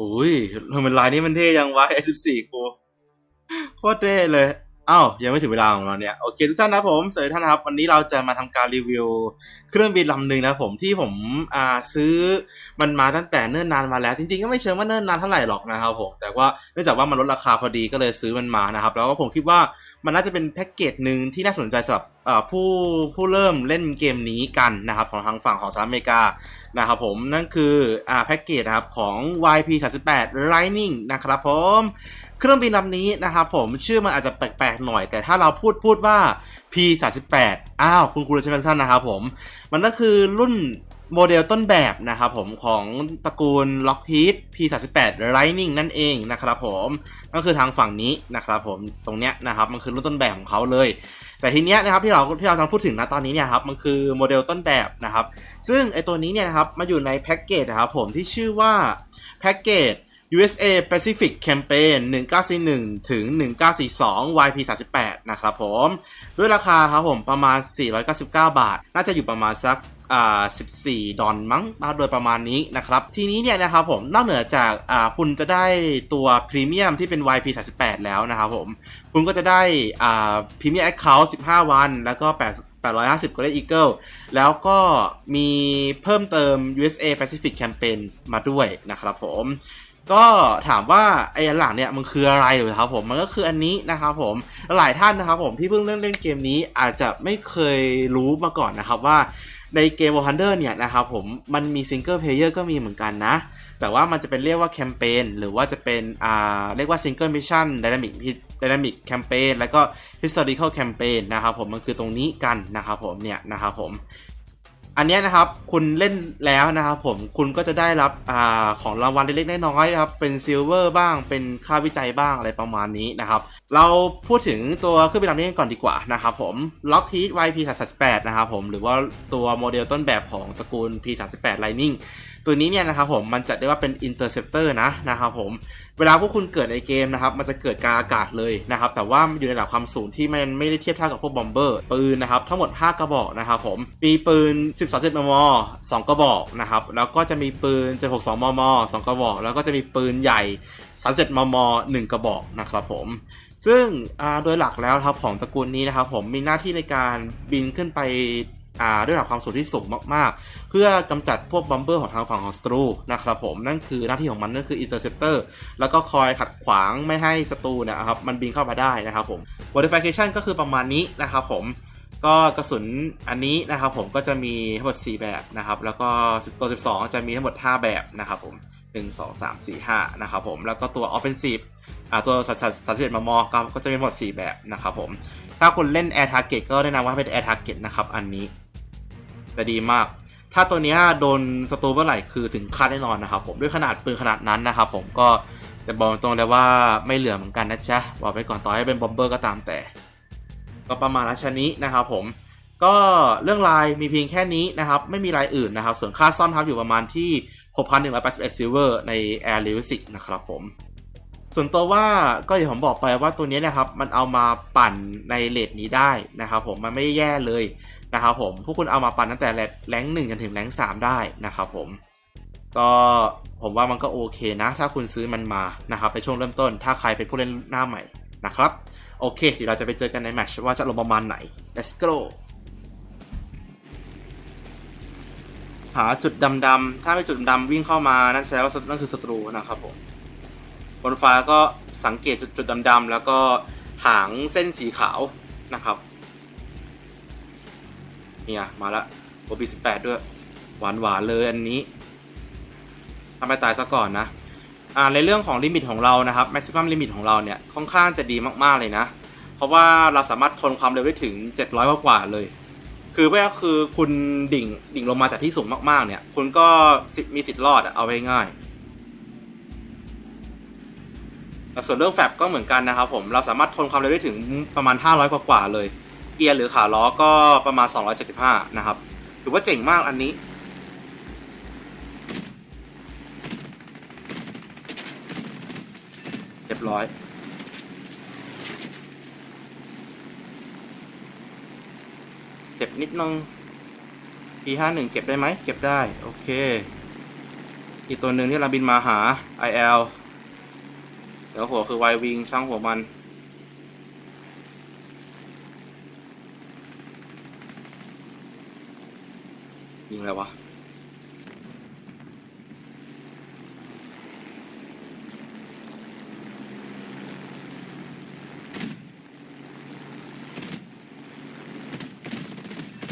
อุ้ยทำไมลายนี้มันเท่ยังวะ S14 กูโคตรเท่เลยอ้าวยังไม่ถึงเวลาของเราเนี่ย โอเคทุกท่านนะผมสวัสดีท่านครับ วันนี้เราจะมาทำการรีวิว เครื่องบินลำหนึ่งนะผมที่ผมอ่าซื้อมันมาตั้งแต่เนิ่นนานมาแล้ว จริงๆก็ไม่เชิงว่าเนิ่นนานเท่าไหร่หรอกนะครับผมแต่ว่าเนื่องจากว่ามันลดราคาพอดีก็เลยซื้อมันมานะครับ แล้วก็ผมคิดว่า มันน่าจะเป็นแพ็กเกจหนึ่งที่น่าสนใจสำหรับผู้ผู้เริ่มเล่นเกมนี้กันนะครับของทางฝั่งของสหรัฐอเมริกานะครับผมนั่นคืออแพ็กเกจนะครับของ YP38 Lightning นะครับผมเครื่องบินลำนี้นะครับผมชื่อมันอาจจะแปลกๆหน่อย แต่ถ้าเราพูดพูดว่า P38 อ้าว คุณครูใช่ไหมท่านนะครับผม มันก็คือรุ่น โมเดลต้นแบบนะครับผมของตระกูล Lockheed P38 Lightning นั่นเองนะครับผมก็คือทางฝั่งนี้นะครับผมตรงเนี้ยนะครับมันคือรุ่นต้นแบบของเขาเลย แต่ทีเนี้ยนะครับที่เราที่เรากำลังพูดถึงนะตอนนี้เนี่ยครับมันคือโมเดลต้นแบบนะครับ ซึ่งไอตัวนี้เนี่ยนะครับมาอยู่ในแพ็กเกจนะครับผมที่ชื่อว่าแพ็กเกจ USA Pacific Campaign 1941 ถึง 1942 YP38 นะครับผม ด้วยราคาครับผมประมาณ 499 บาท น่าจะอยู่ประมาณสัก อ่า14 ดอนมั้งโดยประมาณนี้นะครับ ทีนี้เนี่ยนะครับผมนอกเหนือจากอ่าคุณจะได้ตัวพรีเมียมที่เป็น YP38 แล้วนะครับผม คุณก็จะได้อ่าพรีเมียมแอคเคาท์15 วัน แล้วก็8 850 Golden Eagle แล้วก็มีเพิ่มเติม USA Pacific Campaign มาด้วยนะครับผม ก็ถามว่าไอ้อันหลังเนี่ยมันคืออะไรหรอครับผมมันก็คืออันนี้นะครับผมหลายท่านนะครับผมที่เพิ่งเล่นเล่นเกมนี้อาจจะไม่เคยรู้มาก่อนนะครับว่าในเกม War Thunder เนี่ยนะครับผมมันมีซิงเกิลเพลเยอร์ก็มีเหมือนกันนะ แต่ว่ามันจะเป็นเรียกว่าแคมเปญหรือว่าจะเป็นอ่าเรียกว่าซิงเกิลมิชชั่นไดนามิกไดนามิกแคมเปญแล้วก็ historical campaign นะครับผมมันคือตรงนี้กันนะครับผมเนี่ยนะครับผม อันนี้นะครับคุณเล่นแล้วนะครับผมคุณก็จะได้รับอของรางวัลเล็กๆน้อยๆครับเป็นซิลเวอร์บ้างเป็นค่าวิจัยบ้างอะไรประมาณนี้นะครับ เราพูดถึงตัวเครื่องบินลำนี้ก่อนดีกว่านะครับผม Lockheed YP38 นะครับผมหรือว่าตัวโมเดลต้นแบบของตระกูล P38 Lightning ตัวนี้เนี่ยนะครับผมมันจัดได้ว่าเป็น interceptor นะนะครับผม เวลาพวกคุณเกิดในเกมนะครับ มันจะเกิดการอากาศเลยนะครับ แต่ว่าอยู่ในระดับความสูงที่มันไม่ได้เทียบเท่ากับพวกบอมเบอร์ ปืนนะครับ ทั้งหมด 5 กระบอกนะครับผม มีปืน 12 7มม 2 กระบอกนะครับ แล้วก็จะมีปืน762มม 2 กระบอก แล้วก็จะมีปืนใหญ่37มม 1 กระบอกนะครับผม ซึ่งโดยหลักแล้วครับของตระกูลนี้นะครับผมมีหน้าที่ในการบินขึ้นไป ระดับความสูงที่สูงมากๆ เพื่อกำจัดพวกบัมเบอร์ของทางฝั่งของศัตรูนะครับผมนั่นคือหน้าที่ของมันนั่นคือ interceptor แล้วก็คอยขัดขวางไม่ให้ศัตรูเนะครับมันบินเข้ามาได้นะครับผม modification ก็คือประมาณนี้นะครับผมก็กระสุนอันนี้นะครับผมก็จะมีทั้งหมด 4 แบบนะครับแล้วก็ตัว12 จะมีทั้งหมด 5 แบบนะครับผม1 2 3 4 5นะครับผมแล้วก็ตัว offensive อ่าตัวสัตว์สัตว์มมก็ก็จะมีทั้งหมด 4 แบบนะครับผม ถ้าคุณเล่น air target ก็แนะนำว่าเป็น air target นะครับอันนี้ จะดีมาก ถ้าตัวนี้โดนศัตรูเมื่อไหร่คือถึงคาดแน่นอนนะครับผมด้วยขนาดปืนขนาดนั้นนะครับผมก็จะบอกตรงเลยว่าไม่เหลือเหมือนกันนะจ๊ะบอกไปก่อนต่อให้เป็นบอมเบอร์ก็ตามแต่ ก็ประมาณรัชนี้นะครับผมก็เรื่องลายมีเพียงแค่นี้นะครับ ไม่มีลายอื่นนะครับ ส่วนค่าซ่อมครับอยู่ประมาณที่ 6,181ซิลเวอร์ใน Air l i v i s i c นะครับผม ส่วนตัวว่าก็อย่างผมบอกไปว่าตัวนี้นะครับมันเอามาปั่นในเลทนี้ได้นะครับผมมันไม่แย่เลยนะครับผมพวกคุณเอามาปั่นตั้งแต่แรงหนึ่งจนถึงแรงสามได้นะครับผมก็ผมว่ามันก็โอเคนะ ถ้าคุณซื้อมันมานะครับในช่วงเริ่มต้น ถ้าใครเป็นผู้เล่นหน้าใหม่นะครับโอเคเดี๋ยวเราจะไปเจอกันในแมชว่าจะลงประมาณไหน let's go หาจุดดำๆถ้าไม่จุดดำวิ่งเข้ามานั่นแสดงว่านั่นคือศัตรูนะครับผม บนฟ้าก็สังเกตจุดจุดดำๆแล้วก็หางเส้นสีขาวนะครับเนี่ยมาละโอบีสิบแปดด้วย หวานหวานๆเลยอันนี้ทำไปตายซะก่อนนะอ่าในเรื่องของลิมิตของเรานะครับ maximum limit ของเราเนี่ยค่อนข้างจะดีมากๆเลยนะ เพราะว่าเราสามารถทนความเร็วได้ถึง 700 กว่ากว่าเลย คือว่าคือคุณดิ่งดิ่งลงมาจากที่สูงมากๆเนี่ย คุณก็มีสิทธิ์รอดเอาไว้ง่าย ส่วนเรื่องแฟบก็เหมือนกันนะครับผมเราสามารถทนความเร็วได้ถึงประมาณ 500 กว่ากว่าเลย เกียร์หรือขาล้อก็ประมาณ 275 นะครับถือว่าเจ๋งมากอันนี้เรียบร้อย เจ็บนิดนึง P51 เก็บได้ไหม เก็บได้ โอเค อีกตัวหนึ่งที่เราบินมาหา IL ดี๋ยวหัวคือไววิงช่างหัวมันยิงอะไรวะ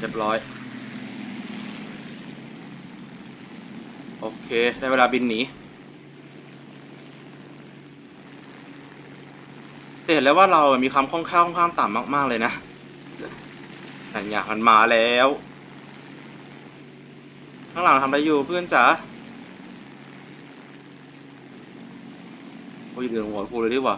เรียบร้อย โอเค ได้เวลาบินหนี เห็นแล้วว่าเรามีความคล่องแคล่วค่อนข้างต่ำมาก ๆ เลยนะแต่อย่างมันมาแล้ว ข้างหลังทำอะไรอยู่เพื่อนจ๋าโอ้ยเดือดหัวกูเลยดีกว่า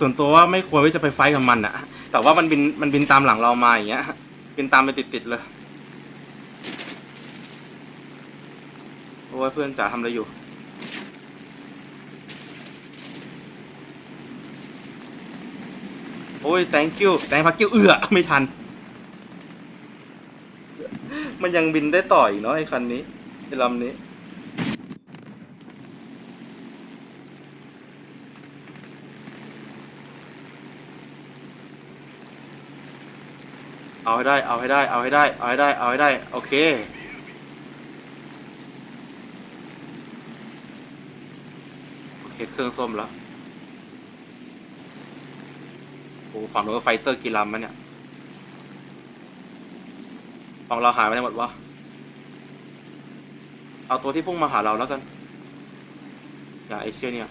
ส่วนตัวว่าไม่ควรที่จะไปไฟกับมันอะแต่ว่ามันบินมันบินตามหลังเรามาอย่างเงี้ย บินตามไปติดๆเลย โอ้ยเพื่อนจ๋าทำอะไรอยู่ โอ้ย thank you thank พักกิ้วเอือไม่ทัน มันยังบินได้ต่ออีกเนาะไอ้คันนี้ไอ้ลำนี้ เอาให้ได้ เอาให้ได้ เอาให้ได้ เอาให้ได้ เอาให้ได้ โอเคโอเคเครื่องส้มแล้ว โอ้ฝั่งนู้นก็ไฟเตอร์กี่ลำมันเนี่ยฝั่งเราหายไปไหนหมดวะ เอาตัวที่พุ่งมาหาเราแล้วกัน อย่าไอเชี่ยเนี่ย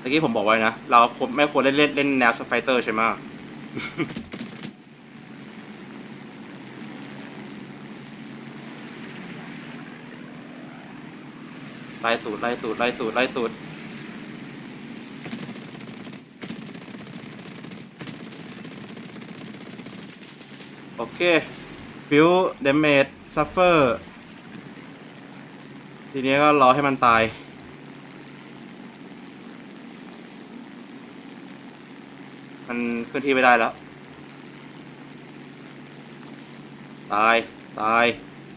เมื่อกี้ผมบอกไว้นะ เราไม่ควรเล่นเล่นเล่นแนวสไปเตอร์ใช่ไหมไล่ตูดไล่ตูดไล่ตูดไล่ตูดโอเคฟิวเดเมจซัฟเฟอร์ ทีนี้ก็รอให้มันตาย มันเคลื่อนที่ไม่ได้แล้ว ตาย ตาย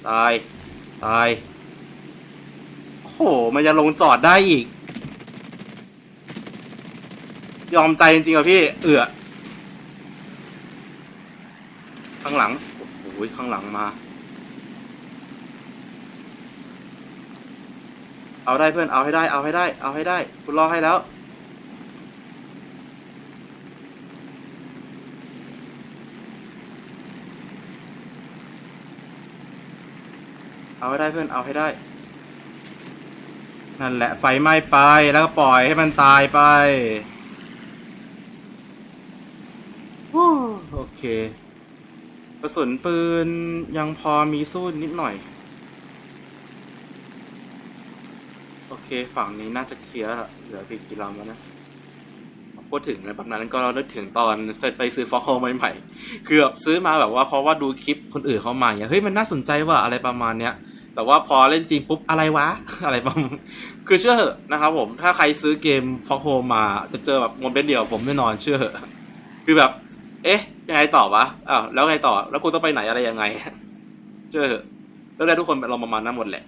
ตาย ตาย โอ้โห มันจะลงจอดได้อีก ยอมใจจริงๆอะพี่ เอือข้างหลัง โอ้โห ข้างหลังมา เอาได้เพื่อน เอาให้ได้ เอาให้ได้ เอาให้ได้ คุณรอให้แล้ว เอาให้ได้เพื่อนเอาให้ได้ นั่นแหละไฟไหม้ไปแล้วก็ปล่อยให้มันตายไปฮู้โอเคกระสุนปืนยังพอมีสู้นิดหน่อย โอเค ฝั่งนี้น่าจะเคลียร์ละเหลืออีกกี่ลำแล้วนะพูดถึงในแบบนั้นก็เรานึกถึงตอนไปซื้อฟอกโฮใหม่ๆคือแบบซื้อมาแบบว่าเพราะว่าดูคลิปคนอื่นเขามาอย่างเงี้ยเฮ้ยมันน่าสนใจว่ะอะไรประมาณเนี้ย แต่ว่าพอเล่นจริงปุ๊บอะไรวะ อะไรประมาณคือเชื่อเหอะนะครับผม ถ้าใครซื้อเกมฟอกโฮมาจะเจอแบบโมเมนต์เดียวผมแน่นอนเชื่อเหอะคือแบบ เอ๊ะ ยังไงต่อวะอ้าวแล้วไงต่อ แล้วกูต้องไปไหนอะไรยังไง เชื่อเหอะแล้วแรกทุกคนเป็นลงประมาณนั้นหมดแหละ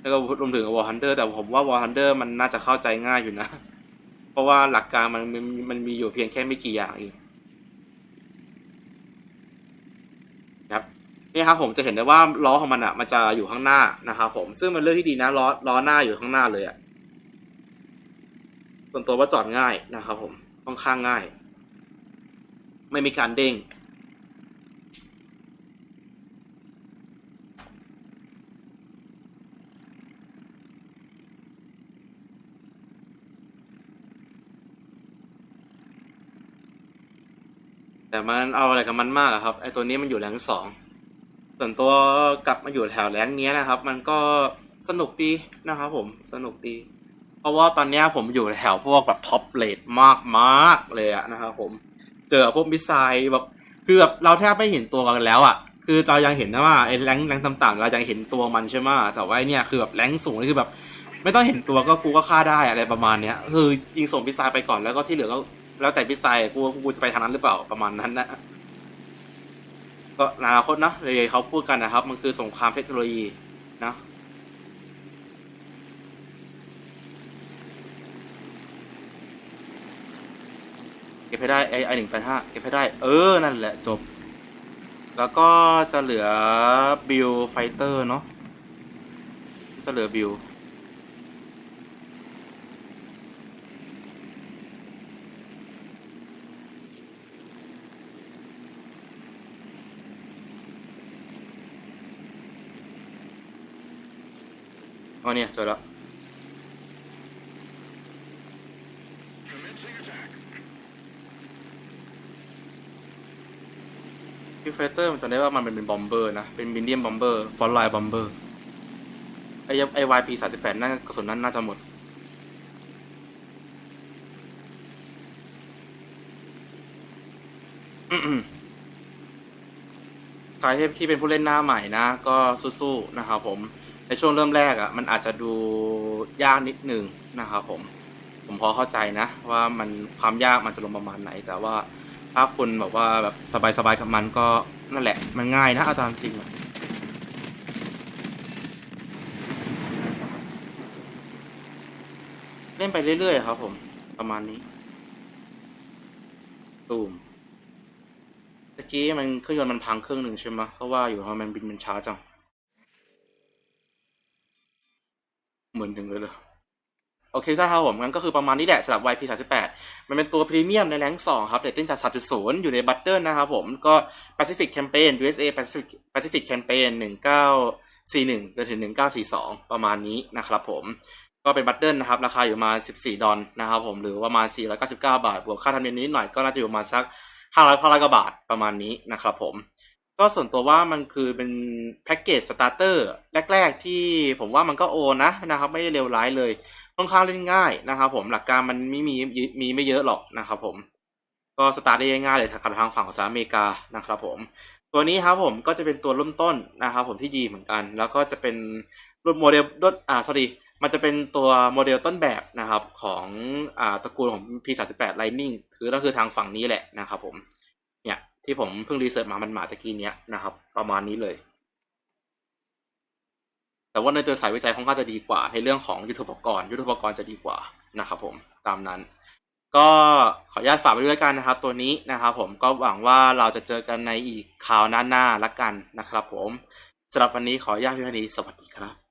แล้วก็รวมถึงวอร์ฮันเดอร์แต่ผมว่าวอร์ฮันเดอร์มันน่าจะเข้าใจง่ายอยู่นะ เพราะว่าหลักการมันมันมีอยู่เพียงแค่ไม่กี่อย่างเองครับ นี่ครับผมจะเห็นได้ว่าล้อของมันอะมันจะอยู่ข้างหน้านะครับผมซึ่งมันเรื่องที่ดีนะล้อล้อหน้าอยู่ข้างหน้าเลยอะส่วนตัวว่าจอดง่ายนะครับผมค่อนข้างง่าย ไม่มีการเด้งแต่มันเอาอะไรกับมันมากอะครับไอตัวนี้มันอยู่แรงสอง ส่วนตัวกลับมาอยู่แถวแรงเนี้ยนะครับ มันก็สนุกดีนะครับผมสนุกดี เพราะว่าตอนเนี้ยผมอยู่แถวพวกแบบท็อปเลดมากมากๆเลยอะนะครับผมเจอพวกมิสไซล์แบบคือแบบเราแทบไม่เห็นตัวกันแล้วอะคือเรายังเห็นนะว่าไอ้แรงแรงต่ำๆเรายังเห็นตัวมันใช่ไหมแต่ว่าเนี่ยคือแบบแรงสูงนี่คือแบบ ไม่ต้องเห็นตัวก็กูก็ฆ่าได้อะไรประมาณเนี้ยคือยิงส่งพิซซายไปก่อนแล้วก็ที่เหลือก็แล้วแต่พิซซายกูกูจะไปทางนั้นหรือเปล่าประมาณนั้นนะ ก็ในอนาคตนะเลยเขาพูดกันนะครับ มันคือสงครามเทคโนโลยีนะเก็บให้ได้ไอไอหนึ่งแปดห้าเก็บให้ได้ เออ นั่นแหละจบ แล้วก็จะเหลือบิลไฟเตอร์เนาะจะเหลือบิล อ๋อเนี่ยเจอแล้วพิไฟเตอร์มันจะได้ว่ามันเป็นบอมเบอร์นะ เป็นมินเดียมบอมเบอร์ ฟอนไลน์บอมเบอร์ ไอไอวายพีสามสิบแปดน่ากระสุนนั้นน่าจะหมดใครที่ที่เป็นผู้เล่นหน้าใหม่นะ ก็สู้ๆนะครับผม ในช่วงเริ่มแรกอะ่ะมันอาจจะดูยากนิดนึงนะครับผมผมพอเข้าใจนะว่ามันความยากมันจะลงประมาณไหน แต่ว่าถ้าคุณแบบว่าแบบสบายๆกับมันก็นั่นแหละ มันง่ายนะเอาตามจริงอะเล่นไปเรื่อยๆครับผมประมาณนี้ตูมตะกี้มันเครื่องยนต์มันพังเครื่องหนึ่งใช่ไหมเพราะว่าอยู่ทำไมมันบินมันช้าจัง เหมือนถึงเลยเลยโอเคถ้าครับผมงั้นก็คือประมาณนี้แหละสำหรับ YP38 มันเป็นตัวพรีเมียมในแรงสองครับเรตติ้งจาก3.0 อยู่ในบัตเติลนะครับผมก็ Pacific Campaign USA Pacific Pacific Campaign 1941จนถึง 1942 ประมาณนี้นะครับผมก็เป็นบัตเติลนะครับ ราคาอยู่มา 14 ดอลนะครับผมหรือประมาณ 499 บาท บวกค่าธรรมเนียมนิดหน่อยก็น่าจะอยู่มาสัก 500 500กว่าบาทประมาณนี้นะครับผม ก็ส่วนตัวว่ามันคือเป็นแพ็กเกจสตาร์เตอร์แรก ๆ ที่ผมว่ามันก็โอนะนะครับ ไม่ได้เลวร้ายเลยค่อนข้างเล่นง่ายนะครับ ผมหลักการมันไม่มีมีไม่เยอะหรอกนะครับ ผมก็สตาร์ทได้ง่ายเลยกับทางฝั่งของสหรัฐอเมริกานะครับผมตัวนี้ครับผมก็จะเป็นตัวเริ่มต้นนะครับ ผมที่ดีเหมือนกัน แล้วก็จะเป็นรุ่นโมเดลรุ่นอ่าสอรีมันจะเป็นตัวโมเดลต้นแบบนะครับของอ่าตระกูลของ P38 Lightning คือก็คือทางฝั่งนี้แหละนะครับผมเนี่ย ที่ผมเพิ่งรีเสิร์ชมามันมาตะกี้เนี้ยนะครับ ประมาณนี้เลย แต่ว่าในตัวสายวิจัยค่อนข้างจะดีกว่า ในเรื่องของยุทธปกรณ์ยุทธปกรณ์จะดีกว่านะครับผมตามนั้น ก็ขออนุญาตฝากไปด้วยกันนะครับ ตัวนี้นะครับผมก็หวังว่าเราจะเจอกันในอีกข่าวหน้าๆละกันนะครับ ผมสำหรับวันนี้ขออนุญาตพี่พนี้สวัสดีครับ